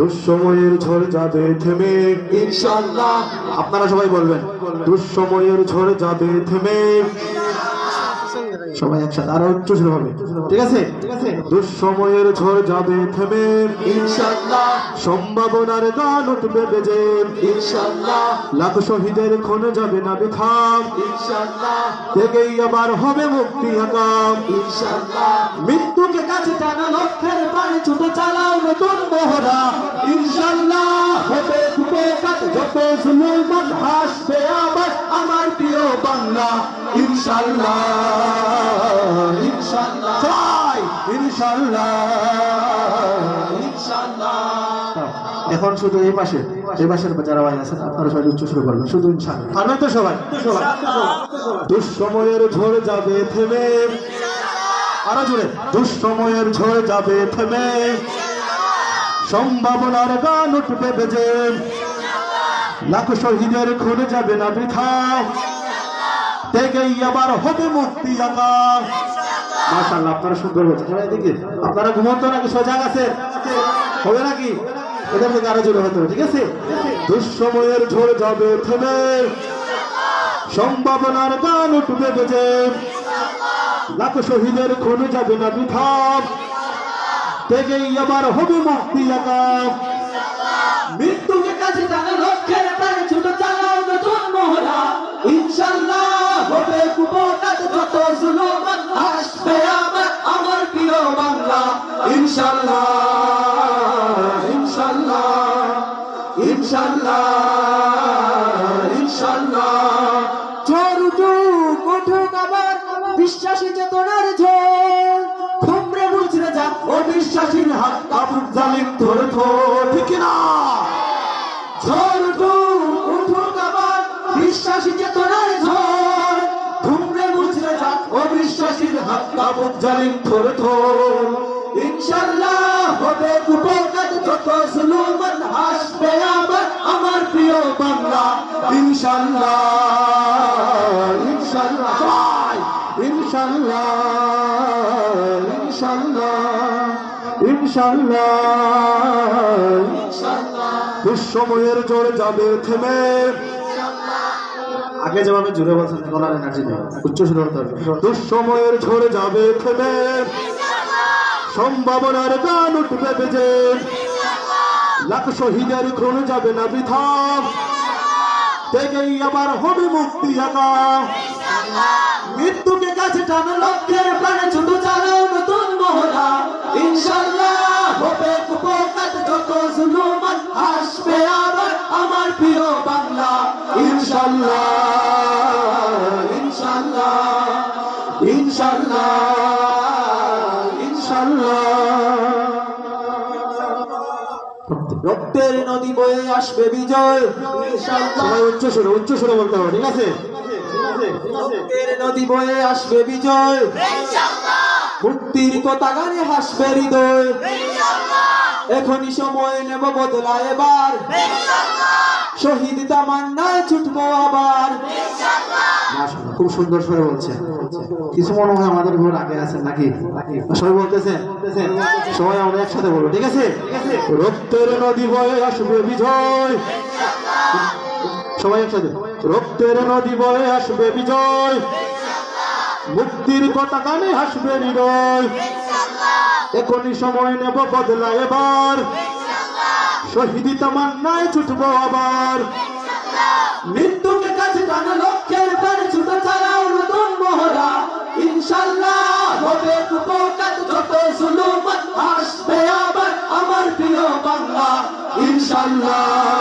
দুঃসময়ের ঝড় যাবে থেমে। ইনশাল্লাহ আপনারা সবাই বলবেন। দুঃসময়ের ঝড় যাবে থেমে। সবাই একসাথে আরও উচ্চ শুরু হবে। ঠিক আছে? দুঃসময়ের ঝড় যাবে থেমে। ইনশাল্লাহ সম্ভাবনার গান উঠবে বেজে। ইনশাল্লাহ লাখ শহীদের ক্ষণ যাবে না বিথাম ইনশাল্লাহ থেকেই আবার হবে মুক্তি হাকাম ইনশাল্লাহ মৃত্যুকে কাছে টানা লক্ষ্যের পানি ছুটে চালাও নতুন মহড়া। ইনশাল্লাহ হবে কুপকাত যত সুলমান হাসবে আবার আমার প্রিয় বাংলা। ইনশাল্লাহ ইনশাল্লাহ সবাই ইনশাল্লাহ ইনশাল্লাহ এখন শুধু এই পাশে এই পাশের যারা ভাই আছেন আপনারা সবাই উচ্চ শুরু করবেন শুধু ইনশাল্লাহ পারবেন তো সবাই। দুঃসময়ের ঝড় যাবে থেমে। আরও দুঃসময়ের ঝড় যাবে থেমে। সম্ভাবনার গান উঠবে বেজে। লাখ শহীদের খুলে যাবে না বৃথা। থেকেই আবার হবে মুক্তি আকা। মাশাআল্লাহ, আপনারা সুন্দর বলছেন সবাই এদিকে। আপনারা ঘুমন্ত নাকি? সজাগ আছেন হবে নাকি? এদের থেকে আরও জোরে হতে ঠিক আছে? দুঃসময়ের ঝড় যাবে থেমে। সম্ভাবনার গান উঠবে বেজে। লাখ শহীদের খুন যাবে না থেকেই আবার হবে মুক্তি মৃত্যুকে কাছে টানা লক্ষ্যের ছোট চালাও নতুন মহড়া ইনশাল্লাহ হবে কুপকাত যত জুলুমান আসবে আবার আমার প্রিয় বাংলা। ইনশাল্লাহ ইনশাল্লাহ ইনশাল্লাহ ইনশাল্লাহ। বিশ্বাসী চেতনার ঝড় খুমরে মুচড়ে যাক অবিশ্বাসীর হাত কাপুর জালিম থোর ঠিক না? আবার। বিশ্বাসী চেতনার ঝড় খুমরে অবিশ্বাসীর হাত কাপুর জালিম থোর ইনশাল্লাহ হবে উপকার যত ইনশাল্লাহ ইনশাল্লাহ ইনশাল্লাহ দুঃসময়ের জোরে যাবে থেমে আগে যেভাবে জুড়ে বলছেন গলার এনার্জি নেই উচ্চ সুর দুঃসময়ের ঝরে যাবে থেমে। সম্ভাবনার গান উঠবে বেজে। লাখ শহীদের খুন যাবে না বৃথা। থেকেই আবার হবে মুক্তি আকা মৃত্যুকে কাছে টানা লক্ষ্যের প্রাণে ছোট চালাও নতুন মহড়া। ইনশাল্লাহ হবে কুপকাত, যত জুলুমান আসবে আবার আমার প্রিয় বাংলা। ইনশাল্লাহ ইনশাল্লাহ ইনশাল্লাহ রক্তের নদী বয়ে আসবে বিজয়। ইনশাল্লাহ উচ্চ সুরে উচ্চ সুরে বলতে হবে, ঠিক আছে? নদী বয়ে আসবে বিজয়। মুক্তির কথা গানে হাসবে হৃদয়। এখনই সময় নেব বদলা এবার। শহীদ তামান্নায় ছুটবো আবার। খুব সুন্দর সুরে বলছেন কিছু মনে হয় আমাদের ঘর আগে আছেন নাকি? সবাই বলতেছেন সবাই আমরা একসাথে বলব ঠিক আছে। রক্তের নদী বয়ে আসবে বিজয়। সবাই একসাথে। রক্তের নদী বয়ে আসবে বিজয়। মুক্তির গানে হাসবে হৃদয় এখনই সময় নেব বদলা এবার। শহীদি তামান্নায় ছুটবো আবার। মৃত্যুকে কাছে টানা লক্ষ্যের প্রাণে ছুট নতুন মহড়া। ইনশাল্লাহ হবে যত আসবে আবার আমার প্রিয় বাংলা। ইনশাল্লাহ।